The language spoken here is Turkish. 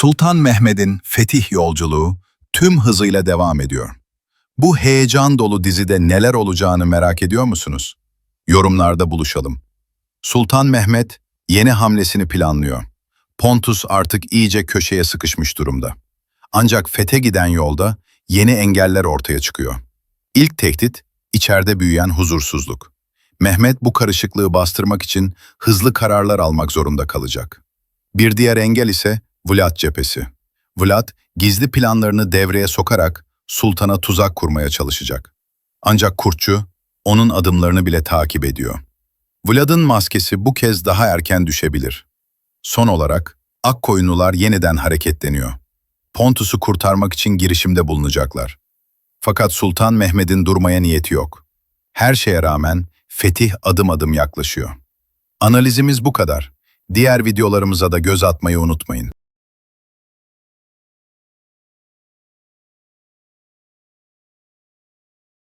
Sultan Mehmet'in fetih yolculuğu tüm hızıyla devam ediyor. Bu heyecan dolu dizide neler olacağını merak ediyor musunuz? Yorumlarda buluşalım. Sultan Mehmet yeni hamlesini planlıyor. Pontus artık iyice köşeye sıkışmış durumda. Ancak fethe giden yolda yeni engeller ortaya çıkıyor. İlk tehdit içeride büyüyen huzursuzluk. Mehmet bu karışıklığı bastırmak için hızlı kararlar almak zorunda kalacak. Bir diğer engel ise Vlad cephesi. Vlad gizli planlarını devreye sokarak sultana tuzak kurmaya çalışacak. Ancak kurtçu onun adımlarını bile takip ediyor. Vlad'ın maskesi bu kez daha erken düşebilir. Son olarak Akkoyunlular yeniden hareketleniyor. Pontus'u kurtarmak için girişimde bulunacaklar. Fakat Sultan Mehmet'in durmaya niyeti yok. Her şeye rağmen fetih adım adım yaklaşıyor. Analizimiz bu kadar. Diğer videolarımıza da göz atmayı unutmayın.